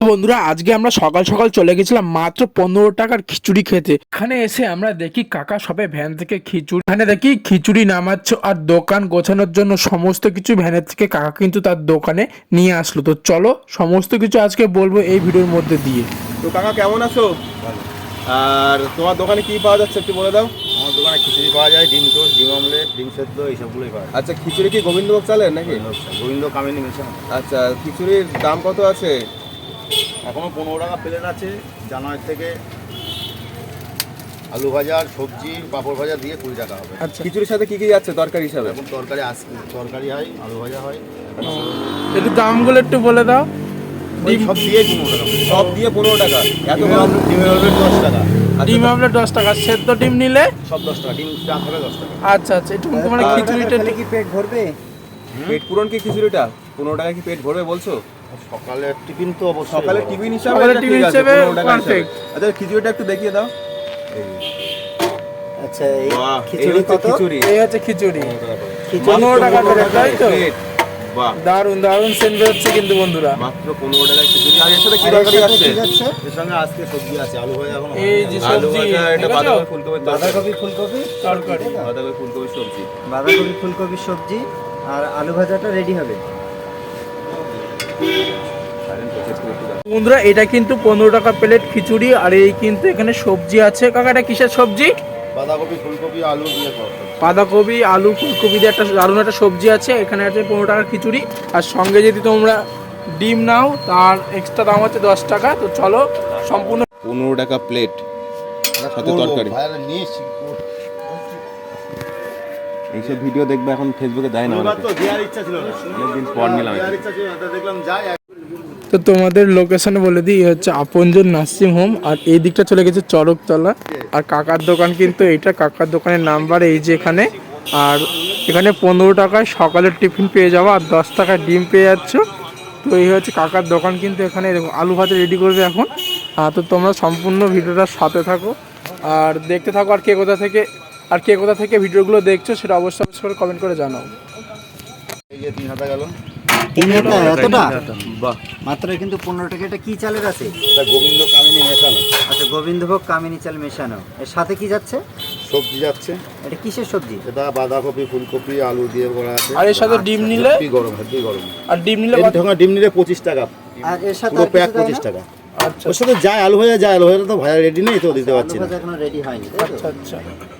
বন্ধুরা আজকে আমরা সকাল সকাল চলে গেছিলাম মাত্র পনেরো টাকার খিচুড়ি খেতে। এখানে এসে আমরা দেখি কাকা সবে ভ্যান থেকে খিচুড়ি এখানে দেখি খিচুড়ি নামাচ্ছ আর দোকান গোছানোর জন্য সমস্ত কিছু ভ্যানের থেকে কাকা কিন্তু তার দোকানে নিয়ে আসলো। তো চলো সমস্ত কিছু আজকে বলব এই ভিডিওর মধ্যে দিয়ে। তো কাকা কেমন আছো? আর তোমার দোকানে কি পাওয়া যাচ্ছে একটু বলে দাও। আমার দোকানে খিচুড়ি পাওয়া যায় ডিম টোস্ট ডিম অমলেট ডিম সেদ্ধ এইসবগুলোই পাওয়া যায়। আচ্ছা খিচুড়ি কি গোবিন্দভোগ চালের নাকি? গোবিন্দ কামিনী মেশানো। আচ্ছা খিচুড়ির দাম কত আছে? এখনও পনেরো টাকা প্লেট আছে জানুয়ারি থেকে আলু ভাজা আর সবজি পাঁপড় ভাজা দিয়ে কুড়ি টাকা হবে। আচ্ছা। খিচুড়ির সাথে কি কি যাচ্ছে তরকারি হিসাবে? এখন তরকারি আস তরকারি হয় আলু ভাজা হয় একটু দামগুলো একটু বলে দাও। ওই সব দিয়ে পনেরো টাকা। সব দিয়ে পনেরো টাকা। এত ডিমের অমলেট- দশ টাকা। ডিম আমলেট দশ টাকা। সেদ্ধ ডিম নিলে? সব দশ টাকা। ডিম দশ টাকা। আচ্ছা আচ্ছা। একটু মানে খিচুড়িটা কি পেট ভরবে? পেট পূরণ কি খিচুড়িটা? পনেরো টাকা কি পেট ভরবে বলছো? সকালের টিফিন তো অবশ্যই সকালে টিফিন হিসাবে ঠিক টিফিন হিসেবে 15 টাকা হিসাবে। perfect। আচ্ছা খিচুড়িটা একটু দেখিয়ে দাও। আচ্ছা এই খিচুড়ি কত? খিচুড়ি। এই হচ্ছে খিচুড়ি। পনেরো টাকা করে তাই তো। দারুণ দারুণ সেন্ট বেরোচ্ছে কিন্তু বন্ধুরা। মাত্র পনেরো টাকায় খিচুড়ি। আর এর সাথে কি তরকারি আছে? এর সঙ্গে আজকে সবজি আছে আলু ভাজা এখন এই যে আলু সবজি এটা বাঁধাকপি ফুলকপি বাঁধাকপি ফুলকপি? তরকারি। বাঁধাকপি ফুলকপি সবজি। বাঁধাকপি ফুলকপি সবজি আর আলু ভাজাটা রেডি হবে। বন্ধুরা এটা কিন্তু পনেরো টাকা প্লেট খিচুড়ি আর এই কিন্তু এখানে সবজি আছে। কাকা এটা কিসের সবজি? বাঁধাকপি ফুলকপি আলু দিয়ে বাঁধাকপি আলু ফুলকপি দিয়ে একটা দারুণ একটা সবজি আছে। এখানে আছে পনেরো টাকার খিচুড়ি। আর সঙ্গে যদি তোমরা ডিম নাও তার এক্সট্রা দাম হচ্ছে দশ টাকা। তো চলো সম্পূর্ণ পনেরো টাকা প্লেট সাথে তরকারি। এইসব ভিডিও দেখবে এখন ফেসবুকে দেয় না তো দেওয়ার ইচ্ছা ছিল না। অনেকদিন পর নিলাম দেওয়ার ইচ্ছা ছিল না তো দেখলাম যাই তো তোমাদের লোকেশনে বলে দিই হচ্ছে আপনজন নার্সিং হোম আর এই দিকটা চলে গেছে চরকতলা। আর কাকার দোকান কিন্তু এইটা কাকার দোকানের নাম্বার এই যে এখানে। আর এখানে পনেরো টাকায় সকালের টিফিন পেয়ে যাব আর দশ টাকায় ডিম পেয়ে যাচ্ছ। তো এই হচ্ছে কাকার দোকান কিন্তু এখানে এরকম আলু ভাজা রেডি করবে এখন। আর তো তোমরা সম্পূর্ণ ভিডিওটার সাথে থাকো। আর দেখতে থাকো আর কে কোথা থেকে আর কে কোথা থেকে ভিডিওগুলো দেখছ সেটা অবশ্যই অবশ্যই করে কমেন্ট করে জানাও। এই যে তিন হাতা গেল। তিন হাতা এতটা? বাহ। মাত্র কিন্তু পনেরো টাকা। এটা কি চালের আছে? এটা গোবিন্দ কামিনী মেশানো। আচ্ছা গোবিন্দভোগ কামিনী চাল মেশানো। এর সাথে কি যাচ্ছে? সবজি যাচ্ছে। এটা কিসের সবজি? এটা বাঁধাকপি ফুলকপি আলু দিয়ে করা আছে। আর এর সাথে ডিম নিলে? হেব্বি গরম হেব্বি গরম। আর ডিম নিলে? ঢোকা ডিম নিলে পঁচিশ টাকা। আর এর সাথে পুরো প্যাক পঁচিশ? টাকা। আচ্ছা ওর সাথে যায় আলু হয়ে যায় আলু ভাজা তো ভাজা রেডি নেই তো দিতে পারছি না। এখনও রেডি হয়নি আচ্ছা তো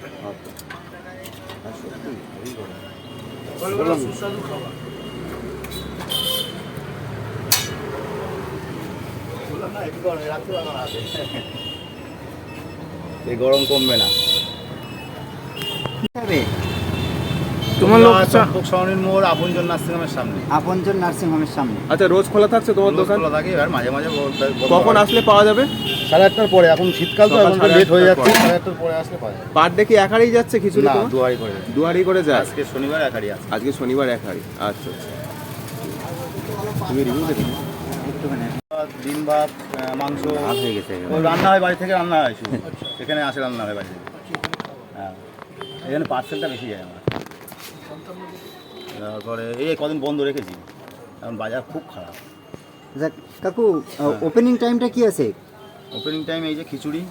এই গরম কমবে না। তোমার লোক সরণির মোড় আপনজন নার্সিংহোমের সামনে। আপনজন নার্সিং হোমের সামনে। আচ্ছা রোজ খোলা থাকছে তোমার দোকান? খোলা থাকে আর মাঝে মাঝে কখন আসলে পাওয়া যাবে? সাড়ে আটটার পরে এখন শীতকাল তো এখন লেট হয়ে যাচ্ছে। সাড়ে আটটার পরে আসলে পাওয়া যাবে। পার ডে কি এক যাচ্ছে খিচুড়ি না দুয়ারি করে দুহারি করে যায়? আজকে শনিবার একারি আছে। আজকে শনিবার এক আচ্ছা আচ্ছা। তুমি রিভিউ দেখো ডিম ভাত মাংস। হয়ে গেছে রান্না হয় বাড়ি থেকে রান্না হয় এখানে আসে রান্না হয় বাড়ি থেকে। হ্যাঁ। এখানে পার্সেলটা বেশি যায় আমার। তারপরে এই কদিন বন্ধ রেখেছি। এখন বাজার খুব খারাপ। যাক, কাকু ওপেনিং টাইমটা কি আছে? ওপেনিং টাইম এই যে খিচুড়ি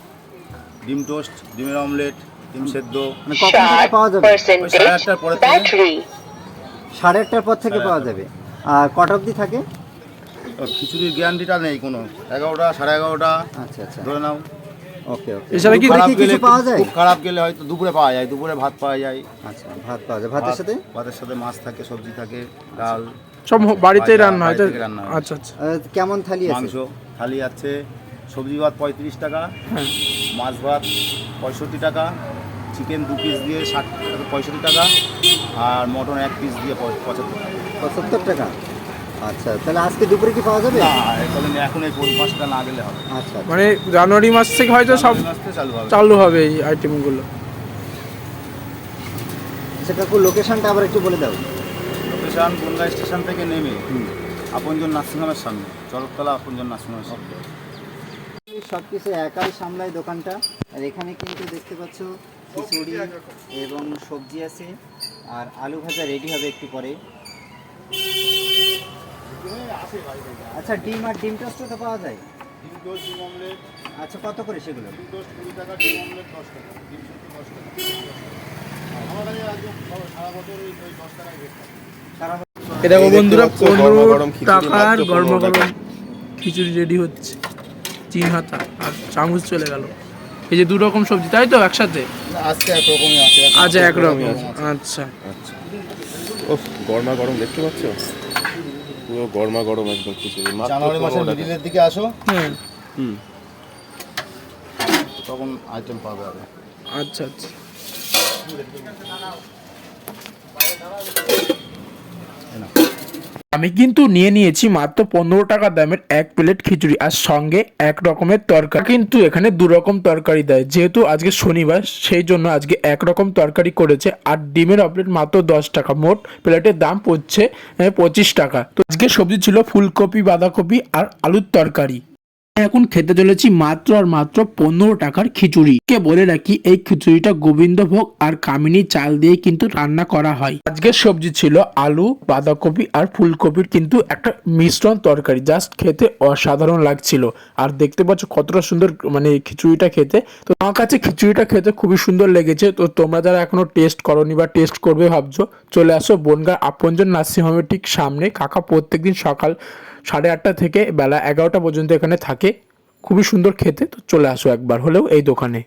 ডিম টোস্ট ডিমের অমলেট ডিম সেদ্ধ। মানে কখন থেকে পাওয়া যাবে? সাড়ে আটটার পরে সাড়ে আটটার পর থেকে পাওয়া যাবে। আর কটা অবধি থাকে? খিচুড়ির গ্যারান্টিটা নেই কোনো। এগারোটা সাড়ে এগারোটা। আচ্ছা আচ্ছা। ধরে নাও। ওকে ওকে এছাড়া কি খারাপ কিছু গেলে পাওয়া যায়? খুব খারাপ গেলে হয়তো দুপুরে পাওয়া যায় দুপুরে ভাত পাওয়া যায়। আচ্ছা ভাত পাওয়া যায়। ভাতের সাথে? ভাতের সাথে মাছ থাকে সবজি থাকে ডাল। সব বাড়িতেই রান্না হয় আচ্ছা আচ্ছা। কেমন থালি আছে? মাংস থালি আছে সবজি ভাত পঁয়ত্রিশ টাকা হ্যাঁ। মাছ ভাত পঁয়ষট্টি টাকা চিকেন দু পিস দিয়ে ষাট পঁয়ষট্টি টাকা আর মটন এক পিস দিয়ে পঁচাত্তর টাকা। পঁচাত্তর টাকা? আচ্ছা তাহলে আজকে দুপুরে কি পাওয়া যাবে? না এখন এখন এই পৌষ মাসটা না গেলে হবে। আচ্ছা আচ্ছা। মানে জানুয়ারি মাস থেকে হয়তো সব মাস থেকে চালু হবে। চালু হবে এই আইটেমগুলো আচ্ছা কাকু লোকেশনটা আবার একটু বলে দাও। লোকেশন বনগা স্টেশন থেকে নেমে আপনজন নার্সিংহোমের সামনে। চরকতলা আপনজন নার্সিংহোমের সামনে। সব কিছু একাই সামলায় দোকানটা। আর এখানে কিন্তু দেখতে পাচ্ছ খিচুড়ি এবং সবজি আছে। আর আলু ভাজা রেডি হবে একটু পরে। আচ্ছা ডিম আর ডিম টোস্টও তো পাওয়া যায়? ডিম টোস্ট ডিম অমলেট। আচ্ছা কত করে সেগুলো? ডিম টোস্ট কুড়ি টাকা ডিম অমলেট দশ টাকা ডিম দশ টাকা। আমার কাছে সারা বছর ওই ওই দশ টাকায় রেট থাকে। সারা এ দেখো বন্ধুরা পনেরো গরমা গরম খিচুড়ি টাকার গরম গরম খিচুড়ি রেডি হচ্ছে। তিন হাতা আর চামচ চলে গেল। এই যে দু রকম সবজি তাই তো একসাথে? আজকে একরকমই আছে আচ্ছা একরকম আচ্ছা আচ্ছা। ও গরমা গরম দেখতে পাচ্ছ? পুরো গরমা গরম একদম খিচুড়ি জানুয়ারি মাসের 15 মিডিলের দিকে আসো। হ্যাঁ। হুম। তখন আইটেম পাবে আরে। আচ্ছা আচ্ছা। আমি কিন্তু নিয়ে নিয়েছি মাত্র পনেরো টাকা দামের এক প্লেট খিচুড়ি আর সঙ্গে এক রকমের তরকারি। কিন্তু এখানে দু রকম তরকারি দেয়। যেহেতু আজকে শনিবার, সেই জন্য আজকে এক রকম তরকারি করেছে আর ডিমের অপলেট মাত্র দশ টাকা। মোট প্লেটের দাম পড়ছে পঁচিশ টাকা। তো আজকে সবজি ছিল ফুলকপি, বাঁধাকপি আর আলুর তরকারি। এখন খেতে চলেছি মাত্র আর মাত্র পনেরো টাকার খিচুড়ি। কে বলে রাখি, এই খিচুড়িটা গোবিন্দভোগ আর কামিনী চাল দিয়ে কিন্তু রান্না করা হয়। আজকের সবজি ছিল আলু, বাঁধাকপি আর ফুলকপির কিন্তু একটা মিশ্রণ তরকারি জাস্ট খেতে অসাধারণ লাগছিল। আর দেখতে পাচ্ছ কতটা সুন্দর মানে খিচুড়িটা খেতে। তো আমার কাছে খিচুড়িটা খেতে খুবই সুন্দর লেগেছে। তো তোমরা যারা এখনও টেস্ট করনি বা টেস্ট করবে ভাবছ, চলে আসো বনগাঁ আপনজন নার্সিংহোমের ঠিক সামনে। কাকা প্রত্যেকদিন সকাল সাড়ে আটটা থেকে বেলা এগারোটা পর্যন্ত এখানে থাকে। খুবই সুন্দর খেতে, তো চলে আসো একবার হলেও এই দোকানে।